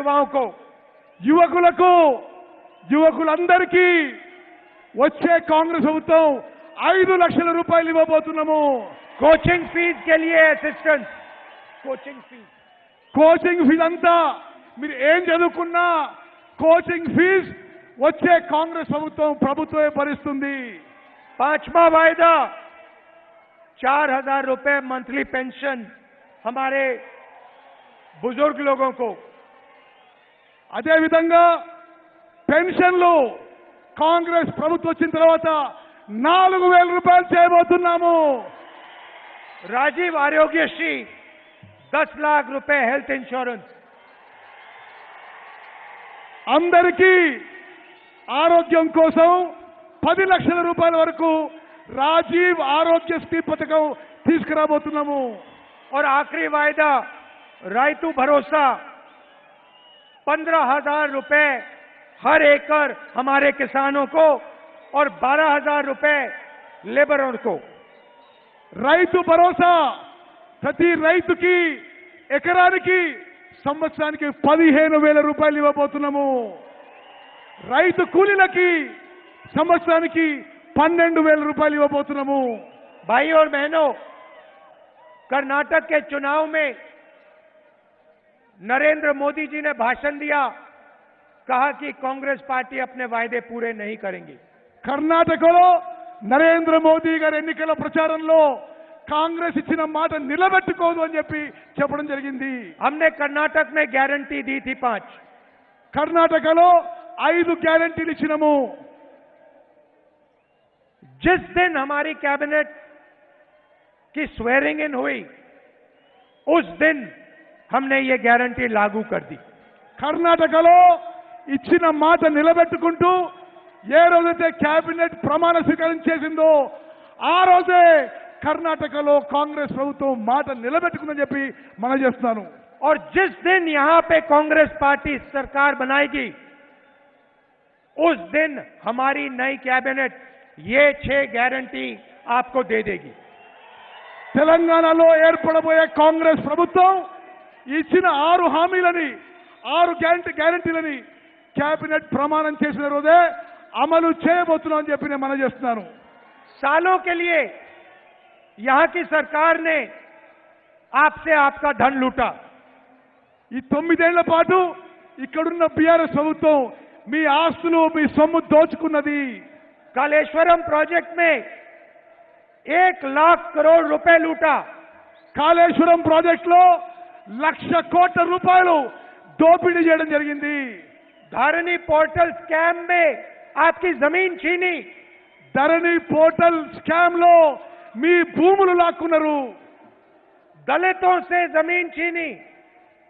युवाओं को యువకులకు యువకులందరికీ వచ్చే కాంగ్రెస్ ప్రభుత్వం ఐదు లక్షల రూపాయలు ఇవ్వబోతున్నాము कोचिंग फीस के लिए assistance coaching fees coaching fees అంతా మీరు ఏం చదువుకున్నా కోచింగ్ ఫీజ్ వచ్చే కాంగ్రెస్ ప్రభుత్వం ప్రభుత్వమే భరిస్తుంది पांचवा वायदा चार हजार रुपए मंथली पेंशन हमारे बुजुर्ग लोगों को అదేవిధంగా పెన్షన్లు కాంగ్రెస్ ప్రభుత్వం వచ్చిన తర్వాత నాలుగు వేల రూపాయలు చేయబోతున్నాము राजीव आरोग्यश्री दस लाख रुपए हेल्थ इंश्योरेंस అందరికీ ఆరోగ్యం కోసం పది లక్షల రూపాయల వరకు రాజీవ్ ఆరోగ్యశ్రీ పథకం తీసుకురాబోతున్నాము और आखिरी वायदा रायतू भरोसा पंद्रह हजार रुपए हर एकड़ हमारे किसानों को और बारह हजार रुपए लेबरों को రైతు భరోసా ప్రతి రైతుకి ఎకరానికి సంవత్సరానికి పదిహేను వేల రూపాయలు ఇవ్వబోతున్నాము రైతు కూలీలకి సంవత్సరానికి పన్నెండు వేల రూపాయలు ఇవ్వబోతున్నాము भाई और बहनों कर्नाटक के चुनाव में नरेंद्र मोदी जी ने भाषण दिया कहा कि कांग्रेस पार्टी अपने वायदे पूरे नहीं करेंगी కర్ణాటకలో నరేంద్ర మోదీ గారి ఎన్నికల ప్రచారంలో కాంగ్రెస్ ఇచ్చిన మాట నిలబెట్టుకోదు అని చెప్పి చెప్పడం జరిగింది हमने कर्नाटक में गारंटी दी थी पांच కర్ణాటకలో ఐదు గ్యారంటీలు ఇచ్చినాము जिस दिन हमारी कैबिनेट की स्वेरिंग इन हुई उस दिन हमने ये गारंटी लागू कर दी కర్ణాటకలో ఇచ్చిన మాట నిలబెట్టుకుంటూ ఏ రోజైతే కేబినెట్ ప్రమాణ స్వీకారం చేసిందో ఆ రోజే కర్ణాటకలో కాంగ్రెస్ ప్రభుత్వం మాట నిలబెట్టుకుందని చెప్పి మనం చేస్తున్నాను और जिस दिन यहां पे कांग्रेस पार्टी सरकार बनाएगी उस दिन हमारी नई कैबिनेट ये छह गारंटी आपको दे देगी తెలంగాణలో ఏర్పడబోయే కాంగ్రెస్ ప్రభుత్వం ఇచ్చిన ఆరు హామీలని ఆరు గ్యారంటీ గ్యారంటీలని కేబినెట్ ప్రమాణం చేసిన రోజే అమలు చేయబోతున్నాం అని చెప్పి నేను మనం చేస్తున్నాను सालों के लिए यहां की सरकार ने आपसे आपका धन लूटा ఈ తొమ్మిదేళ్ల పాటు ఇక్కడున్న బీఆర్ఎస్ ప్రభుత్వం మీ ఆస్తులు మీ సొమ్ము దోచుకున్నది कालेश्वरम प्रोजेक्ट में एक लाख करोड़ रुपए लूटा కాళేశ్వరం ప్రాజెక్టులో లక్ష కోట్ల రూపాయలు దోపిడీ చేయడం జరిగింది. ధరణి పోర్టల్ స్కామ్ మే ఆప్కి జమీన్ చీని. ధరణి పోర్టల్ స్కామ్లో మీ భూములు లాక్కున్నారు. దళితో సే జమీన్ చీని.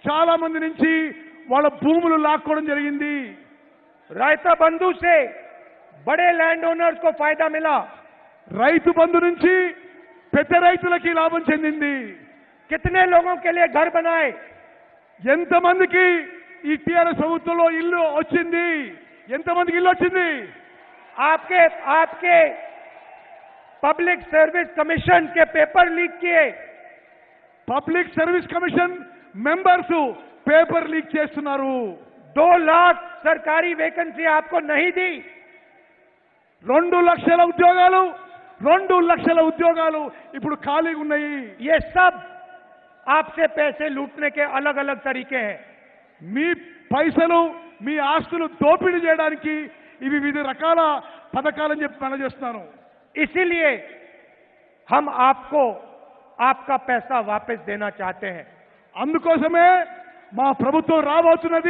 చాలా మంది నుంచి వాళ్ళ భూములు లాక్కోవడం జరిగింది. రైత బంధు సే బడే ల్యాండ్ ఓనర్స్ కో ఫైదా మిలా. రైతు బంధు నుంచి పెద్ద రైతులకి లాభం చెందింది. कितने लोगों के लिए घर बनाए ఎంతమందికి ఈ టీఆర్ఎస్ ప్రభుత్వంలో ఇల్లు వచ్చింది ఎంతమందికి ఇల్లు వచ్చింది आपके आपके पब्लिक सर्विस कमीशन के पेपर लीक किए public service commission members paper leak చేస్తున్నారు दो लाख सरकारी वैकेंसी आपको नहीं दी రెండు లక్షల ఉద్యోగాలు రెండు లక్షల ఉద్యోగాలు ఇప్పుడు ఖాళీగా ఉన్నాయి ये सब आपसे पैसे लूटने के अलग अलग तरीके हैं మీ పైసలు మీ ఆస్తులు దోపిడీ చేయడానికి ఇవి వివిధ రకాల పథకాలని చెప్పి మనం చేస్తున్నాను इसीलिए हम आपको आपका पैसा वापस देना चाहते हैं అందుకోసమే మా ప్రభుత్వం రాబోతున్నది